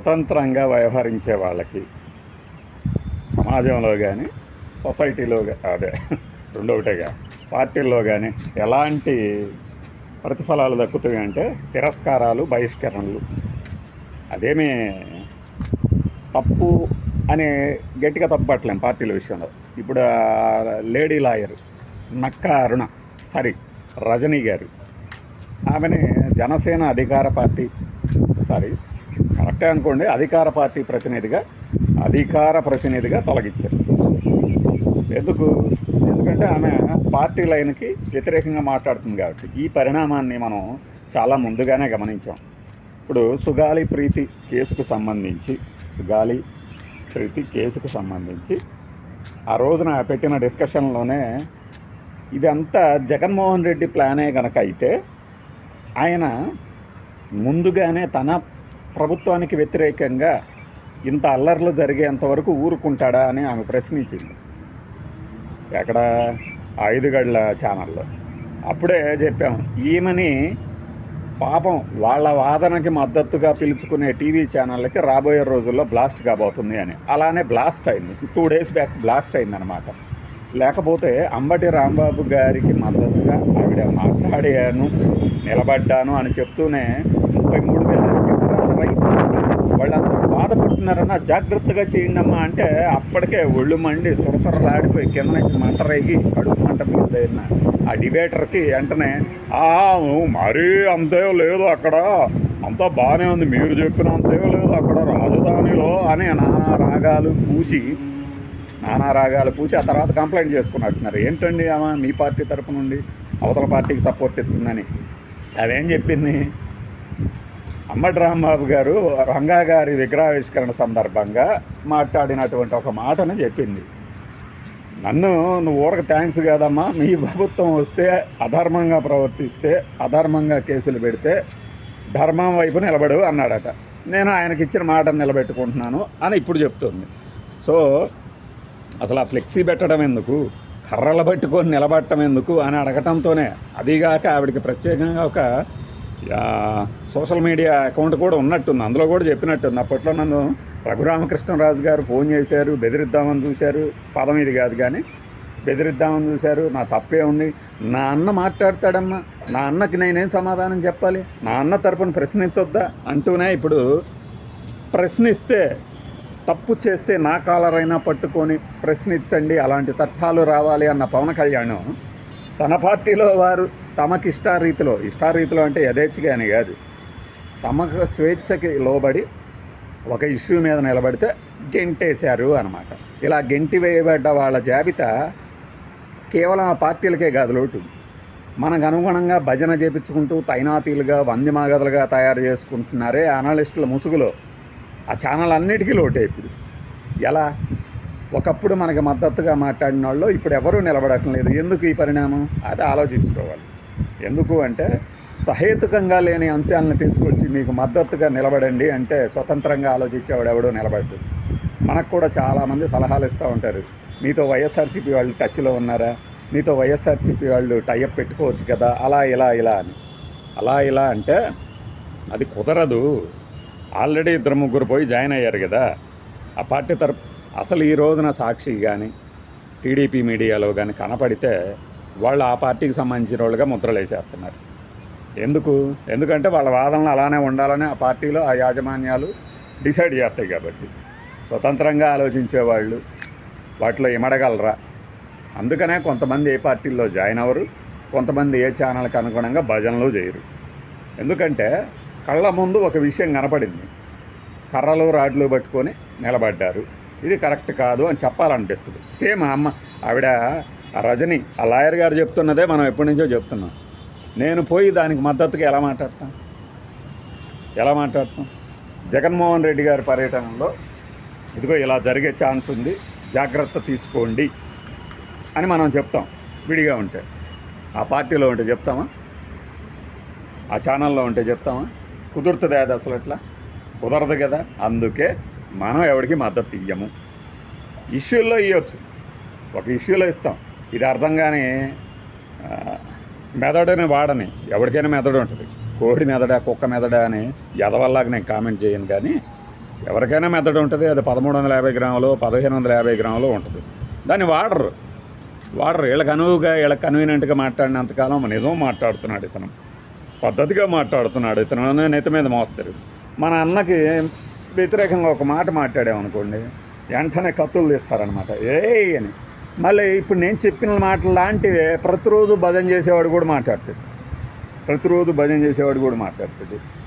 స్వతంత్రంగా వ్యవహరించే వాళ్ళకి సమాజంలో కానీ సొసైటీలో అదే రెండొకటేగా పార్టీల్లో కానీ ఎలాంటి ప్రతిఫలాలు దక్కుతాయి అంటే తిరస్కారాలు బహిష్కరణలు. అదేమీ తప్పు అని గట్టిగా తప్పట్లేం పార్టీల విషయంలో. ఇప్పుడు లేడీ లాయర్ నక్క అరుణ సారీ రజనీ గారు ఆమెని జనసేన అధికార పార్టీ సారీ కరెక్టే అనుకోండి. అధికార పార్టీ ప్రతినిధిగా అధికార ప్రతినిధిగా తొలగించారు. ఎందుకు? ఎందుకంటే ఆమె పార్టీ లైన్కి వ్యతిరేకంగా మాట్లాడుతుంది కాబట్టి. ఈ పరిణామాన్ని మనం చాలా ముందుగానే గమనించాం. ఇప్పుడు సుగాలి ప్రీతి కేసుకు సంబంధించి సుగాలి ప్రీతి కేసుకు సంబంధించి ఆ రోజున పెట్టిన డిస్కషన్లోనే ఇదంతా జగన్మోహన్ రెడ్డి ప్లానే కనుక అయితే ఆయన ముందుగానే తన ప్రభుత్వానికి వ్యతిరేకంగా ఇంత అల్లర్లు జరిగేంతవరకు ఊరుకుంటాడా అని ఆమె ప్రశ్నించింది. ఎక్కడ? ఐదుగడ్ల ఛానల్లో. అప్పుడే చెప్పాం ఈమెని పాపం వాళ్ళ వాదనకి మద్దతుగా పిలుచుకునే టీవీ ఛానళ్ళకి రాబోయే రోజుల్లో బ్లాస్ట్ కాబోతుంది అని. అలానే బ్లాస్ట్ అయింది. టూ డేస్ బ్యాక్ బ్లాస్ట్ అయిందనమాట లేకపోతే అంబటి రాంబాబు గారికి మద్దతుగా ఆవిడ మాట్లాడాను నిలబడ్డాను అని చెప్తూనే ముప్పై మూడు వేల వాళ్ళందరూ బాధపడుతున్నారన్న జాగ్రత్తగా చేయండి అమ్మా అంటే అప్పటికే ఒళ్ళు మండి సురసరలాడిపోయి కింద నుంచి మంట రేగి కడుపు మంట మీద ఆ డిబేటర్కి వెంటనే "ఆ, మరీ అంతే లేదు అక్కడ. అంతా బాగానే ఉంది. మీరు చెప్పిన అంతే లేదు అక్కడ రాజధానిలో అని నానా రాగాలు పూసి నానా రాగాలు పూసి ఆ తర్వాత కంప్లైంట్ చేసుకున్నట్టున్నారు. ఏంటండి ఆమె మీ పార్టీ తరపు నుండి అవతల పార్టీకి సపోర్ట్ ఇస్తుందని? అదేం చెప్పింది? అమ్మటి రాంబాబు గారు రంగా గారి విగ్రహావిష్కరణ సందర్భంగా మాట్లాడినటువంటి ఒక మాటను చెప్పింది. నన్ను నువ్వు ఊరక థ్యాంక్స్ కాదమ్మా. మీ ప్రభుత్వం వస్తే అధర్మంగా ప్రవర్తిస్తే అధర్మంగా కేసులు పెడితే ధర్మం వైపు నిలబడు అన్నాడట. నేను ఆయనకి ఇచ్చిన మాటను నిలబెట్టుకుంటున్నాను అని ఇప్పుడు చెప్తుంది. సో అసలు ఆ ఫ్లెక్సీ పెట్టడం ఎందుకు? కర్రలు పట్టుకొని నిలబట్టడం ఎందుకు? అని అడగటంతోనే. అదీగాక ఆవిడకి ప్రత్యేకంగా ఒక సోషల్ మీడియా అకౌంట్ కూడా ఉన్నట్టుంది. అందులో కూడా చెప్పినట్టుంది. అప్పట్లో నన్ను రఘురామకృష్ణరాజు గారు ఫోన్ చేశారు బెదిరిద్దామని చూశారు. పదం ఇది కాదు కానీ బెదిరిద్దామని చూశారు. నా తప్పే ఉంది. నా అన్న మాట్లాడతాడమ్మా. నా అన్నకి నేనేం సమాధానం చెప్పాలి? నా అన్న తరపున ప్రశ్నించొద్దా? అంటూనే ఇప్పుడు ప్రశ్నిస్తే తప్పు చేస్తే నా కాలరైనా పట్టుకొని ప్రశ్నించండి. అలాంటి చట్టాలు రావాలి అన్న పవన్ కళ్యాణ్ తన పార్టీలో వారు తమకు ఇష్టారీతిలో ఇష్టారీతిలో అంటే యథేచ్ఛగా అని కాదు. తమకు స్వేచ్ఛకి లోబడి ఒక ఇష్యూ మీద నిలబడితే గెంటేశారు అనమాట ఇలా గెంటి వేయబడ్డ వాళ్ళ జాబితా కేవలం ఆ పార్టీలకే కాదు లోటు. మనకు అనుగుణంగా భజన చేపించుకుంటూ తైనాతీలుగా వందిమాగదులుగా తయారు చేసుకుంటున్నారే అనలిస్టుల ముసుగులో. ఆ ఛానల్ అన్నిటికీ లోటే ఇప్పుడు. ఎలా? ఒకప్పుడు మనకి మద్దతుగా మాట్లాడిన వాళ్ళు ఇప్పుడు ఎవరూ నిలబడటం లేదు. ఎందుకు ఈ పరిణామం? అది ఆలోచించుకోవాలి. ఎందుకు అంటే సహేతుకంగా లేని అంశాలను తీసుకొచ్చి మీకు మద్దతుగా నిలబడండి అంటే స్వతంత్రంగా ఆలోచించేవాడు ఎవడో నిలబడ్డు. మనకు కూడా చాలామంది సలహాలు ఇస్తూ ఉంటారు. మీతో వైఎస్ఆర్సీపీ వాళ్ళు టచ్లో ఉన్నారా? మీతో వైఎస్ఆర్సీపీ వాళ్ళు టైఅప్ పెట్టుకోవచ్చు కదా అలా ఇలా ఇలా అని. అలా ఇలా అంటే అది కుదరదు. ఆల్రెడీ ఇద్దరు ముగ్గురు పోయి జాయిన్ అయ్యారు కదా. ఆ పార్టీ తరపు అసలు ఈ రోజున సాక్షి కానీ టీడీపీ మీడియాలో కానీ కనపడితే వాళ్ళు ఆ పార్టీకి సంబంధించిన వాళ్ళుగా ముద్రలు వేసేస్తున్నారు. ఎందుకు? ఎందుకంటే వాళ్ళ వాదనలు అలానే ఉండాలని ఆ పార్టీలో ఆ యాజమాన్యాలు డిసైడ్ చేస్తాయి కాబట్టి. స్వతంత్రంగా ఆలోచించేవాళ్ళు వాటిలో ఇమడగలరా? అందుకనే కొంతమంది ఏ పార్టీల్లో జాయిన్ అవ్వరు కొంతమంది ఏ ఛానల్కి అనుగుణంగా భజనలు చేయరు. ఎందుకంటే కళ్ళ ముందు ఒక విషయం కనపడింది. కర్రలు రాడ్లు పట్టుకొని నిలబడ్డారు. ఇది కరెక్ట్ కాదు అని చెప్పాలనిపిస్తుంది. సేమ్ ఆ అమ్మ ఆవిడ ఆ రజని ఆ లాయర్ గారు చెప్తున్నదే మనం ఎప్పటి నుంచో చెప్తున్నాం. నేను పోయి దానికి మద్దతుగా ఎలా మాట్లాడతాం? ఎలా మాట్లాడతాం? జగన్మోహన్ రెడ్డి గారి పర్యటనలో ఇదిగో ఇలా జరిగే ఛాన్స్ ఉంది జాగ్రత్త తీసుకోండి అని మనం చెప్తాం విడిగా ఉంటే. ఆ పార్టీలో ఉంటే చెప్తామా? ఆ ఛానల్లో ఉంటే చెప్తామా? కుదురుతుంది అది అసలు ఎట్లా? కుదరదు కదా అందుకే మనం ఎవరికి మద్దతు ఇయ్యము. ఇష్యూల్లో ఇవ్వచ్చు ఒక ఇష్యూలో ఇస్తాం. ఇది అర్థం కానీ మెదడుని వాడని. ఎవరికైనా మెదడు ఉంటుంది. కోడి మెదడా కుక్క మెదడా అని ఎదవల్లాగా నేను కామెంట్ చేయను కానీ ఎవరికైనా మెదడు ఉంటుంది. అది పదమూడు వందల యాభై గ్రాములు పదిహేను వందల యాభై గ్రాములు ఉంటుంది. దాన్ని వాడరు. వాడరు. వీళ్ళకి అనువుగా వీళ్ళకి కన్వీనియంట్గా మాట్లాడినంతకాలం నిజం మాట్లాడుతున్నాడు ఇతను. పద్ధతిగా మాట్లాడుతున్నాడు ఇతను. నెత్త మీద మోస్తారు. మన అన్నకి వ్యతిరేకంగా ఒక మాట మాట్లాడామనుకోండి వెంటనే కత్తులు తీస్తారనమాట ఏ అని. మళ్ళీ ఇప్పుడు నేను చెప్పిన మాటలు లాంటివే ప్రతిరోజు భజన చేసేవాడు కూడా మాట్లాడతాడు. ప్రతిరోజు భజన చేసేవాడు కూడా మాట్లాడతాడు.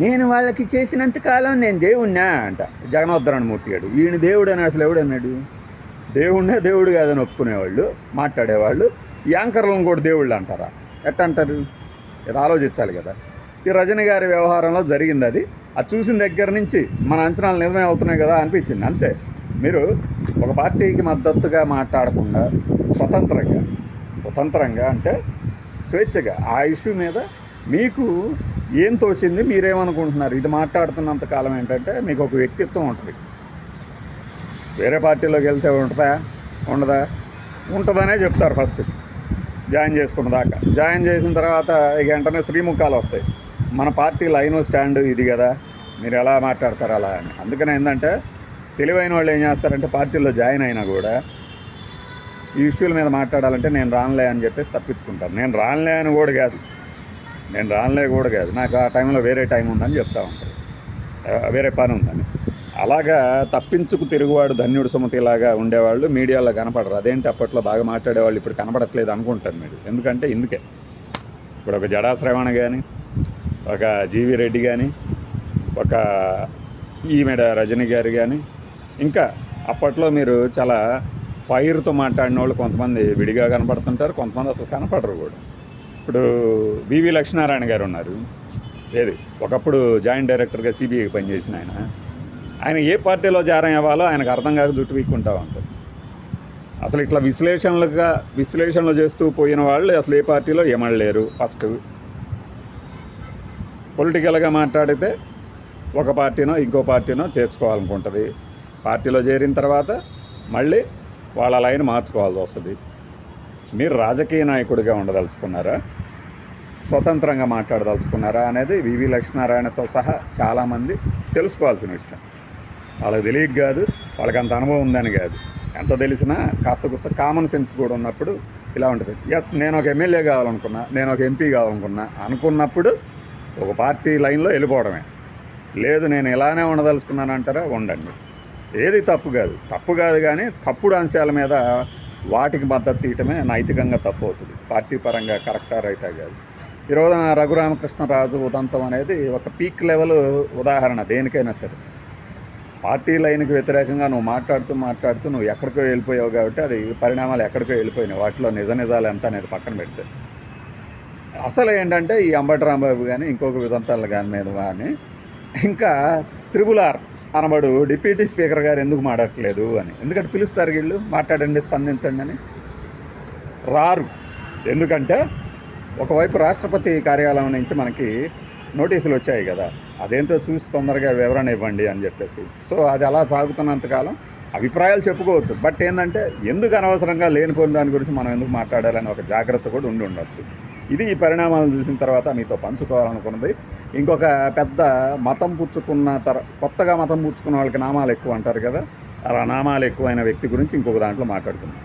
నేను వాళ్ళకి చేసినంత కాలం నేను దేవుణ్ణా అంట. జగనోద్ధరణ మూర్తి ఈయన దేవుడు అని అసలు ఎవడన్నాడు? దేవుణ్ణే దేవుడు కాదని ఒప్పుకునేవాళ్ళు మాట్లాడేవాళ్ళు యాంకర్లను కూడా దేవుళ్ళు అంటారా? ఎట్ట అంటారు? ఇది ఆలోచించాలి కదా. ఈ రజని గారి వ్యవహారంలో జరిగింది అది. అది చూసిన దగ్గర నుంచి మన అంచనాలు నిజమే అవుతున్నాయి కదా అనిపించింది అంతే. మీరు ఒక పార్టీకి మద్దతుగా మాట్లాడకుండా స్వతంత్రంగా స్వతంత్రంగా అంటే స్వేచ్ఛగా ఆ ఇష్యూ మీద మీకు ఏం తోచింది? మీరేమనుకుంటున్నారు? ఇది మాట్లాడుతున్నంత కాలం ఏంటంటే మీకు ఒక వ్యక్తిత్వం ఉంటుంది. వేరే పార్టీలోకి వెళ్తే ఉంటుందా? ఉండదా? ఉంటుందనే చెప్తారు ఫస్ట్. జాయిన్ చేసుకున్న దాకా. జాయిన్ చేసిన తర్వాత ఇక వెంటనే శ్రీముఖాలు వస్తాయి. మన పార్టీ లైన్ స్టాండ్ ఇది కదా. మీరు ఎలా మాట్లాడతారు అలా అని. అందుకని ఏంటంటే తెలివైన వాళ్ళు ఏం చేస్తారంటే పార్టీలో జాయిన్ అయినా కూడా ఈ ఇష్యూల మీద మాట్లాడాలంటే నేను రానులే అని చెప్పేసి తప్పించుకుంటాను నేను రానులే అని కూడా కాదు. నేను రానులే కూడా కాదు. నాకు ఆ టైంలో వేరే టైం ఉందని చెప్తా ఉంటాను వేరే పని ఉందని. అలాగా తప్పించుకు తిరుగువాడు ధన్యుడు సుమతిలాగా ఉండేవాళ్ళు మీడియాలో కనపడరు. అదేంటి అప్పట్లో బాగా మాట్లాడేవాళ్ళు ఇప్పుడు కనపడట్లేదు అనుకుంటాను మీరు. ఎందుకంటే ఇందుకే. ఇప్పుడు ఒక జడా శ్రవణ కానీ ఒక జీవి రెడ్డి కానీ ఒక ఈమెడ రజని గారు కానీ ఇంకా అప్పట్లో మీరు చాలా ఫైర్తో మాట్లాడిన వాళ్ళు కొంతమంది విడిగా కనపడుతుంటారు కొంతమంది అసలు కనపడరు కూడా. ఇప్పుడు వివి లక్ష్మీనారాయణ గారు ఉన్నారు. ఏది? ఒకప్పుడు జాయింట్ డైరెక్టర్గా సిబిఐకి పనిచేసిన ఆయన. ఆయన ఏ పార్టీలో జారం అవ్వాలో ఆయనకు అర్థం కాక జుట్టు వీక్కుంటా ఉంటారు. అసలు ఇట్లా విశ్లేషణలుగా విశ్లేషణలు చేస్తూ పోయిన వాళ్ళు అసలు ఏ పార్టీలో ఏమడలేరు ఫస్ట్. పొలిటికల్గా మాట్లాడితే ఒక పార్టీనో ఇంకో పార్టీనో చేర్చుకోవాలనుకుంటుంది. పార్టీలో చేరిన తర్వాత మళ్ళీ వాళ్ళ లైన్ మార్చుకోవాల్సి వస్తుంది. మీరు రాజకీయ నాయకుడిగా ఉండదలుచుకున్నారా? స్వతంత్రంగా మాట్లాడదలుచుకున్నారా అనేది వివి లక్ష్మీనారాయణతో సహా చాలామంది తెలుసుకోవాల్సిన విషయం. వాళ్ళకి తెలియక కాదు వాళ్ళకి అంత అనుభవం ఉందని కాదు. ఎంత తెలిసినా కాస్త కుస్త కామన్ సెన్స్ కూడా ఉన్నప్పుడు ఇలా ఉంటుంది. ఎస్ నేను ఒక ఎమ్మెల్యే కావాలనుకున్నా నేను ఒక ఎంపీ కావాలనుకున్నా అనుకున్నప్పుడు ఒక పార్టీ లైన్లో వెళ్ళిపోవడమే. లేదు నేను ఇలానే ఉండదలుచుకున్నాను అంటారా ఉండండి. ఏది తప్పు కాదు. తప్పు కాదు కానీ తప్పుడు అంశాల మీద వాటికి మద్దతు తీయటమే నైతికంగా తప్పు అవుతుంది. పార్టీ పరంగా కరెక్టా రైటా కాదు. ఈ రఘురామకృష్ణరాజు ఉదంతం అనేది ఒక పీక్ లెవెల్ ఉదాహరణ దేనికైనా సరే. పార్టీ లైన్కి వ్యతిరేకంగా నువ్వు మాట్లాడుతూ మాట్లాడుతూ నువ్వు ఎక్కడికో వెళ్ళిపోయావు కాబట్టి అది పరిణామాలు ఎక్కడికో వెళ్ళిపోయినాయి. వాటిలో నిజ నిజాలు ఎంత అనేది పక్కన పెడితే. అసలు ఏంటంటే ఈ అంబటి రాంబాబు కానీ ఇంకొక విధంతాలు కానీ మీద కానీ ఇంకా త్రిబుల్ ఆర్ అనబడు డిప్యూటీ స్పీకర్ గారు ఎందుకు మాట్లాడట్లేదు అని. ఎందుకంటే పిలుస్తారు వీళ్ళు మాట్లాడండి స్పందించండి అని. రారు. ఎందుకంటే ఒకవైపు రాష్ట్రపతి కార్యాలయం నుంచి మనకి నోటీసులు వచ్చాయి కదా. అదేంటో చూసి తొందరగా వివరణ ఇవ్వండి అని చెప్పేసి. సో అది అలా సాగుతున్నంతకాలం అభిప్రాయాలు చెప్పుకోవచ్చు. బట్ ఏంటంటే ఎందుకు అనవసరంగా లేనిపోయిన దాని గురించి మనం ఎందుకు మాట్లాడాలని ఒక జాగ్రత్త కూడా ఉండి ఉండొచ్చు. ఇది ఈ పరిణామాలను చూసిన తర్వాత మీతో పంచుకోవాలనుకున్నది. ఇంకొక పెద్ద మతం పుచ్చుకున్న తర కొత్తగా మతం పుచ్చుకున్న వాళ్ళకి నామాలు ఎక్కువ అంటారు కదా. అలా నామాలు ఎక్కువైన వ్యక్తి గురించి ఇంకొక దాంట్లో మాట్లాడుతున్నాం